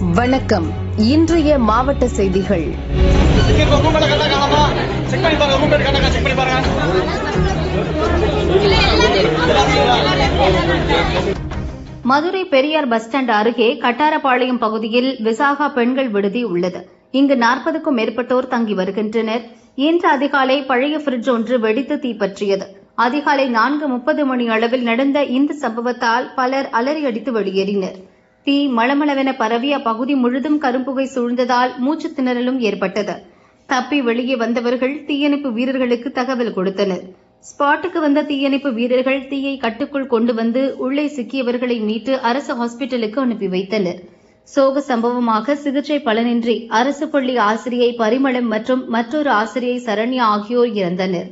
வணக்கம். இன்றைய மாவட்ட செய்திகள். மதுரை பெரியார் பஸ் ஸ்டாண்ட் அருகே கட்டாரப்பாளையம் பகுதியில் விசாகா பெண்கள் விடுதி உள்ளது. இங்கு நாற்பதுக்கும் மேற்பட்டோர் தங்கி வருகின்றனர். இன்று அதிகாலை பழைய பிரிட்ஜ் ஒன்று வெடித்து தீப்பற்றியது. அதிகாலை நான்கு முப்பது மணி அளவில் நடந்த இந்த சம்பவத்தால் பலர் அலறியடித்து வெளியேறினர். தீ மளமளவென பரவி அப்பகுதி முழுதும் கரும்புகை சூழ்ந்ததால் மூச்சு திணறலும் ஏற்பட்டது. தப்பி வெளியே வந்தவர்கள் தீயணைப்பு வீரர்களுக்கு தகவல் கொடுத்தனர். ஸ்பாட்டுக்கு வந்த தீயணைப்பு வீரர்கள் தீயை கட்டுக்குள் கொண்டு வந்து உள்ளே சிக்கியவர்களை மீட்டு அரசு ஹாஸ்பிட்டலுக்கு அனுப்பி வைத்தனர். சோக சம்பவமாக சிகிச்சை பலனின்றி அரசு பள்ளி ஆசிரியை பரிமளம் மற்றும் மற்றொரு ஆசிரியை சரண்யா ஆகியோர் இறந்தனர்.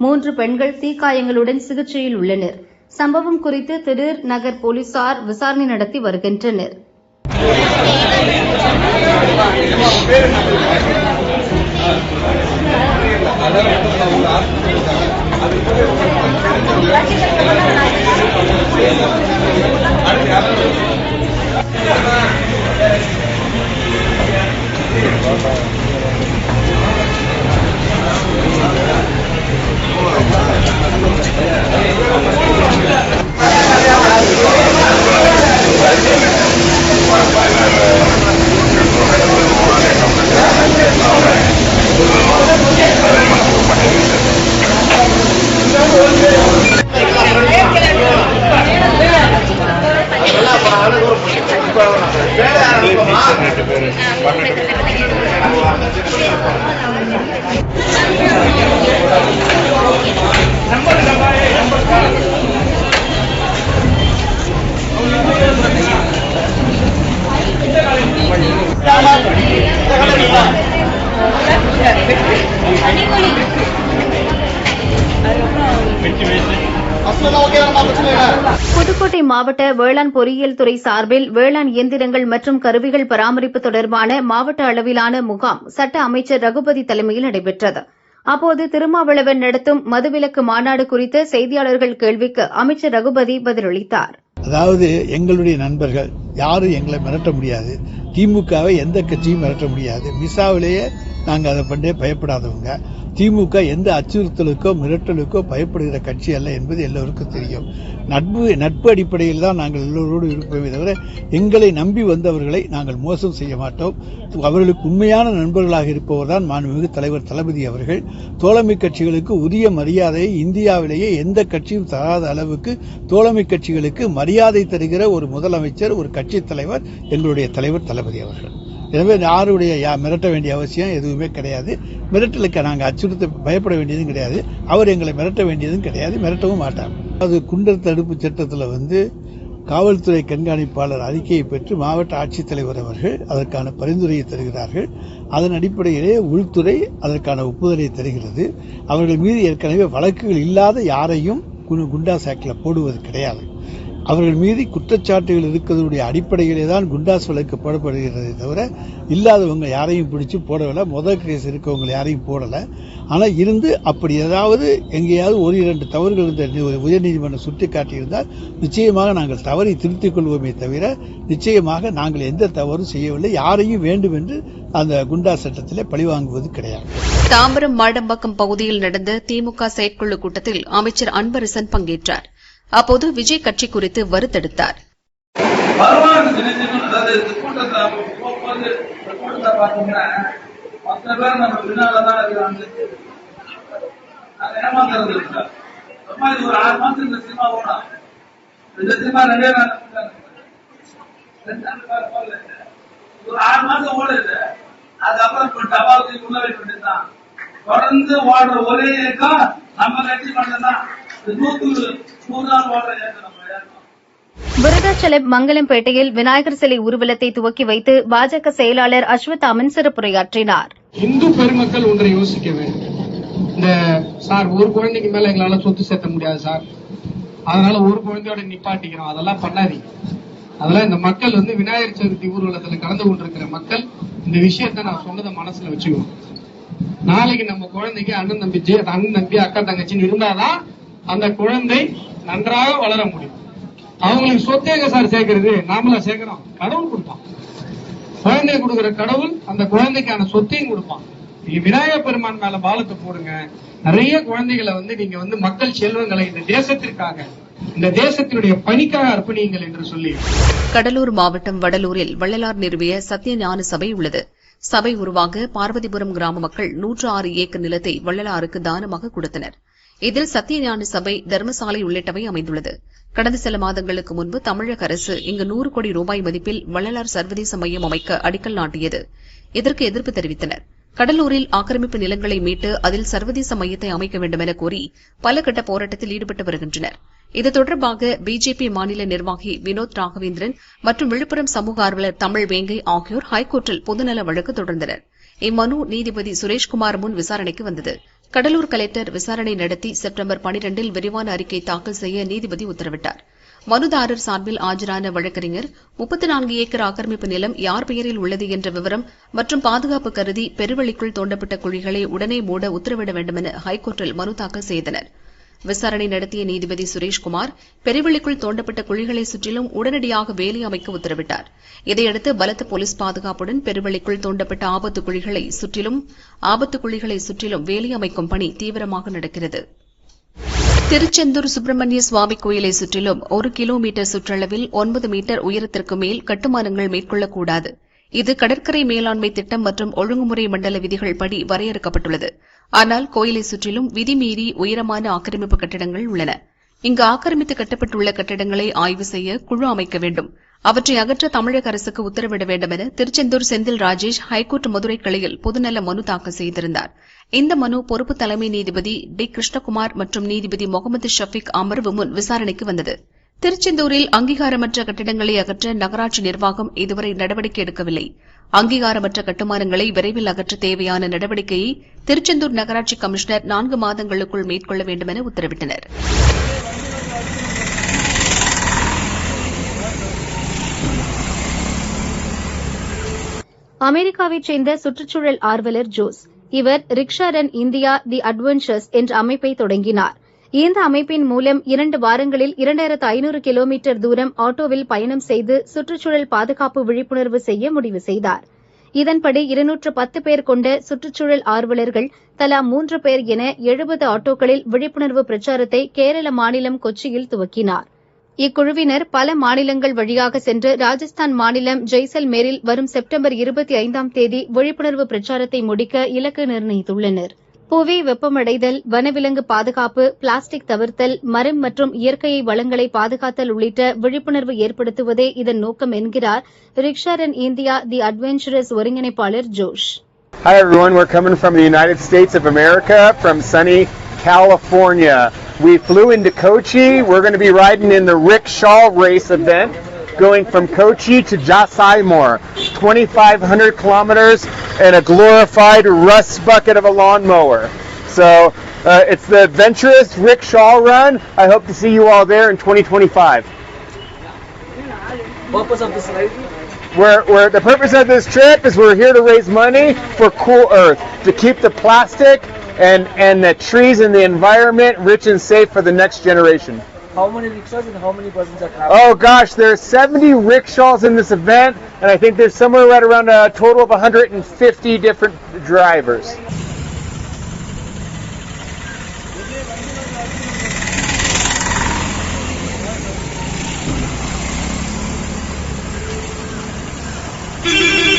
மூன்று பெண்கள் தீக்காயங்களுடன் சிகிச்சையில் உள்ளனர். சம்பவம் குறித்து திடீர் நகர் போலீசார் விசாரணை நடத்தி வருகின்றனர். அசலாம் ஓகே நம்ம பிரச்சனை இல்லை புதுக்கோட்டை மாவட்ட வேளாண் பொறியியல் துறை சார்பில் வேளாண் இயந்திரங்கள் மற்றும் கருவிகள் பராமரிப்பு தொடர்பான மாவட்ட அளவிலான முகாம் சட்ட அமைச்சர் ரகுபதி தலைமையில் நடைபெற்றது. அப்போது திருமாவளவன் நடத்தும் மதுவிலக்கு மாநாடு குறித்து செய்தியாளர்கள் கேள்விக்கு அமைச்சர் ரகுபதி பதிலளித்தார். அதாவது எங்களுடைய நண்பர்கள் யாரும் எங்களை மிரட்ட முடியாது. திமுகவை எந்த கட்சியும் மிரட்ட முடியாது. மிசாவிலேயே நாங்க அதை பண்ணே பயப்படாதவங்க. திமுக எந்த அச்சுறுத்தலுக்கோ மிரட்டலுக்கோ பயப்படுகிற கட்சி அல்ல என்பது எல்லோருக்கும் தெரியும். நட்பு நட்பு அடிப்படையில் தான் நாங்கள் எல்லோரோடு இருப்போமே தவிர எங்களை நம்பி வந்தவர்களை நாங்கள் மோசம் செய்ய மாட்டோம். அவர்களுக்கு உண்மையான நண்பர்களாக இருப்பவர் தான் மாண்புமிகு தலைவர் தளபதி அவர்கள். தோழமை கட்சிகளுக்கு உரிய மரியாதையை இந்தியாவிலேயே எந்த கட்சியும் தராத அளவுக்கு தோழமை கட்சிகளுக்கு மரியாதை தருகிற ஒரு முதலமைச்சர் ஒரு கட்சி தலைவர் எங்களுடைய தலைவர் தளபதி அவர்கள். எனவே யாருடைய யா- மிரட்ட வேண்டிய அவசியம் எதுவுமே கிடையாது. மிரட்டலுக்கு நாங்கள் அச்சுறுத்த பயப்பட வேண்டியதும் கிடையாது. அவர் எங்களை மிரட்ட வேண்டியதும் கிடையாது. மிரட்டவும் மாட்டார். அது குண்டர் தடுப்பு சட்டத்தில் வந்து காவல்துறை கண்காணிப்பாளர் அறிக்கையை பெற்று மாவட்ட ஆட்சித்தலைவர் அவர்கள் அதற்கான பரிந்துரையை தருகிறார்கள். அதன் அடிப்படையிலே உள்துறை அதற்கான ஒப்புதலை தருகிறது. அவர்கள் மீது ஏற்கனவே வழக்குகள் இல்லாத யாரையும் குண்டா சாக்கில் போடுவது கிடையாது. அவர்கள் மீது குற்றச்சாட்டுகள் இருக்கிறதுடைய அடிப்படையிலே தான் குண்டாஸ் வழக்கு போடப்படுகிறதே தவிர இல்லாதவங்க யாரையும் பிடிச்சி போடவில்லை. முதல் கேஸ் இருக்கவங்க யாரையும் போடலை. ஆனால் இருந்து அப்படி ஏதாவது எங்கேயாவது ஒரு இரண்டு தவறுகள் இந்த உயர்நீதிமன்றம் சுட்டி காட்டியிருந்தால் நிச்சயமாக நாங்கள் தவறை திருத்திக் கொள்வோமே தவிர நிச்சயமாக நாங்கள் எந்த தவறும் செய்யவில்லை. யாரையும் வேண்டும் என்று அந்த குண்டா சட்டத்தில் பழிவாங்குவது கிடையாது. தாம்பரம் மாடம்பாக்கம் பகுதியில் நடந்த திமுக செயற்குழு கூட்டத்தில் அமைச்சர் அன்பரசன் பங்கேற்றார். அப்போது விஜய் கட்சி குறித்து வருத்தெடுத்தார் பேர் தான் ஒரு ஆறு மாசம் இந்த சினிமா ஓடும் சினிமா ஒரு ஆறு ஓடுது அதுக்கப்புறம் இப்ப டபால் உள்ள வேண்டியதுதான் தொடர்ந்து ஓடுற ஒரே இயக்கம் நம்ம கட்சி மட்டும்தான். விருதாச்சலம் மங்கலம்பேட்டையில் விநாயகர் சிலை ஊர்வலத்தை துவக்கி வைத்து பாஜக செயலாளர் அஸ்வத்தாமன் சிறப்புரையாற்றினார். இந்து பெருமக்கள் ஒன்றை யோசிக்க வேண்டும். இந்த சார் ஒரு குழந்தைக்கு மேல எங்களால சொத்து சேர்த்த முடியாது சார். அதனால ஒரு குழந்தையோட நிப்பாட்டிக்கிறோம். அதெல்லாம் பண்ணாதீங்க. அதெல்லாம் இந்த மக்கள் வந்து விநாயகர் சதுர்த்தி ஊர்வலத்துல கலந்து கொண்டிருக்கிற மக்கள் இந்த விஷயத்த நான் சொன்னதை மனசுல வச்சுக்கணும். நாளைக்கு நம்ம குழந்தைக்கு அண்ணன் தம்பி அண்ணன் தம்பி அக்கா தங்கச்சின்னு இருந்தாதான் அந்த குழந்தை நன்றாக வளர முடியும். அவங்களுக்கு சொத்து சார் சேர்க்கறது நாமளா சேர்க்கிறோம். கடவுள் கொடுப்பான். குழந்தை கொடுக்கிற கடவுள் அந்த குழந்தைக்கான சொத்தையும் கொடுப்பான். நீங்க விநாயகர் பெருமான் மேல பாலத்தை போடுங்க. நிறைய குழந்தைகளை வந்து நீங்க வந்து மக்கள் செல்வங்களை இந்த தேசத்திற்காக இந்த தேசத்தினுடைய பணிக்காக அர்ப்பணியுங்கள் என்று சொல்லி. கடலூர் மாவட்டம் வடலூரில் வள்ளலார் நிறுவிய சத்திய ஞான சபை உள்ளது. சபை உருவாக பார்வதிபுரம் கிராம மக்கள் நூற்று ஆறு ஏக்கர் நிலத்தை வள்ளலாருக்கு தானமாக கொடுத்தனர். இதில் சத்தியஞான சபை தர்மசாலை உள்ளிட்டவை அமைந்துள்ளது. கடந்த சில மாதங்களுக்கு முன்பு தமிழக அரசு இங்கு நூறு கோடி ரூபாய் மதிப்பில் வள்ளலார் சர்வதேச மையம் அமைக்க அடிக்கல் நாட்டியது. இதற்கு எதிர்ப்பு தெரிவித்தனர். கடலூரில் ஆக்கிரமிப்பு நிலங்களை மீட்டு அதில் சர்வதேச மையத்தை அமைக்க வேண்டும் என கோரி பல கட்ட போராட்டத்தில் ஈடுபட்டு வருகின்றனர். இது தொடர்பாக பிஜேபி மாநில நிர்வாகி வினோத் ராகவேந்திரன் மற்றும் விழுப்புரம் சமூக ஆர்வலர் தமிழ் வேங்கை ஆகியோர் ஹைகோர்ட்டில் பொதுநல வழக்கு தொடர்ந்தனர். இம்மனு நீதிபதி சுரேஷ்குமார் முன் விசாரணைக்கு வந்தது. கடலூர் கலெக்டர் விசாரணை நடத்தி செப்டம்பர் பனிரெண்டில் விரிவான அறிக்கை தாக்கல் செய்ய நீதிபதி உத்தரவிட்டார். மனுதாரர் சார்பில் ஆஜரான வழக்கறிஞர் முப்பத்தி நான்கு ஏக்கர் ஆக்கிரமிப்பு நிலம் யார் பெயரில் உள்ளது என்ற விவரம் மற்றும் பாதுகாப்பு கருதி பெருவெளிக்குள் தோண்டப்பட்ட குழிகளை உடனே மூட உத்தரவிட வேண்டுமென ஹைகோர்ட்டில் மனு தாக்கல் செய்தனர். விசாரணை நடத்திய நீதிபதி சுரேஷ்குமார் பெருவெளிக்குள் தோண்டப்பட்ட குழிகளை சுற்றிலும் உடனடியாக வேலி அமைக்க உத்தரவிட்டார். இதையடுத்து பலத்த போலீஸ் பாதுகாப்புடன் பெருவெளிக்குள் தோண்டப்பட்ட ஆபத்து குழிகளை சுற்றிலும் ஆபத்து குழிகளை சுற்றிலும் வேலி அமைக்கும் பணி தீவிரமாக நடக்கிறது. திருச்செந்தூர் சுப்பிரமணிய சுவாமி கோயிலை சுற்றிலும் ஒரு கிலோமீட்டர் சுற்றளவில் ஒன்பது மீட்டர் உயரத்திற்கு மேல் கட்டுமானங்கள் மேற்கொள்ளக்கூடாது. இது கடற்கரை மேலாண்மை திட்டம் மற்றும் ஒழுங்குமுறை மண்டல விதிகள் படி வரையறுக்கப்பட்டுள்ளது. ஆனால் கோயிலை சுற்றிலும் விதிமீறி உயரமான ஆக்கிரமிப்பு கட்டடங்கள் உள்ளன. இங்கு ஆக்கிரமித்து கட்டப்பட்டுள்ள கட்டடங்களை ஆய்வு செய்ய குழு அமைக்க வேண்டும். அவற்றை அகற்ற தமிழக அரசுக்கு உத்தரவிட வேண்டும் என திருச்செந்தூர் செந்தில் ராஜேஷ் ஹைகோர்ட் மதுரை கிளையில் பொதுநல மனு தாக்கல் செய்திருந்தார். இந்த மனு பொறுப்பு தலைமை நீதிபதி டி. கிருஷ்ணகுமார் மற்றும் நீதிபதி முகமது ஷபீக் அமர்வு முன் விசாரணைக்கு வந்தது. திருச்செந்தூரில் அங்கீகாரமற்ற கட்டிடங்களை அகற்ற நகராட்சி நிர்வாகம் இதுவரை நடவடிக்கை எடுக்கவில்லை. அங்கீகாரமற்ற கட்டுமானங்களை விரைவில் அகற்ற தேவையான நடவடிக்கையை திருச்செந்தூர் நகராட்சி கமிஷனர் நான்கு மாதங்களுக்குள் மேற்கொள்ள வேண்டும் என உத்தரவிட்டனர். அமெரிக்காவைச் சேர்ந்த சுற்றுச்சூழல் ஆர்வலர் ஜோஸ். இவர் rickshaw run India the adventures என்ற அமைப்பை தொடங்கினார். இந்த அமைப்பின் மூலம் இரண்டு வாரங்களில் இரண்டாயிரத்து ஐநூறு கிலோமீட்டர் தூரம் ஆட்டோவில் பயணம் செய்து சுற்றுச்சூழல் பாதுகாப்பு விழிப்புணர்வு செய்ய முடிவு செய்தார். இதன்படி இருநூற்று பத்து பேர் கொண்ட சுற்றுச்சூழல் ஆர்வலர்கள் தலா மூன்று பேர் என எழுபது ஆட்டோக்களில் விழிப்புணர்வு பிரச்சாரத்தை கேரள மாநிலம் கொச்சியில் துவக்கினார். இக்குழுவினர் பல மாநிலங்கள் வழியாக சென்று ராஜஸ்தான் மாநிலம் ஜெய்சல்மேரில் வரும் செப்டம்பர் இருபத்தி ஐந்தாம் தேதி விழிப்புணர்வு பிரச்சாரத்தை முடிக்க இலக்கு நிர்ணயித்துள்ளனர். புவி வெப்பமடைதல் வனவிலங்கு பாதுகாப்பு பிளாஸ்டிக் தவிர்த்தல் மரம் மற்றும் இயற்கையை வளங்களை பாதுகாத்தல் உள்ளிட்ட விழிப்புணர்வு ஏற்படுத்துவதே இதன் நோக்கம் என்கிறார் rickshaw run India the adventurists ஒருங்கிணைப்பாளர் Josh Hi everyone, we're coming from the United States of America, from sunny California. We flew into Kochi. We're going to be riding in the rickshaw race event, going from Kochi to Jasaimor, 2,500 kilometers and a glorified rust bucket of a lawnmower. So uh, it's the adventurous rickshaw run. I hope to see you all there in 2025. Purpose of this ride? We're, we're, the purpose of this trip is we're here to raise money for Cool Earth, to keep the plastic and, and the trees and the environment rich and safe for the next generation. How many rickshaws and how many persons are traveling? Oh gosh, there are 70 rickshaws in this event, and I think there's somewhere right around a total of 150 different drivers.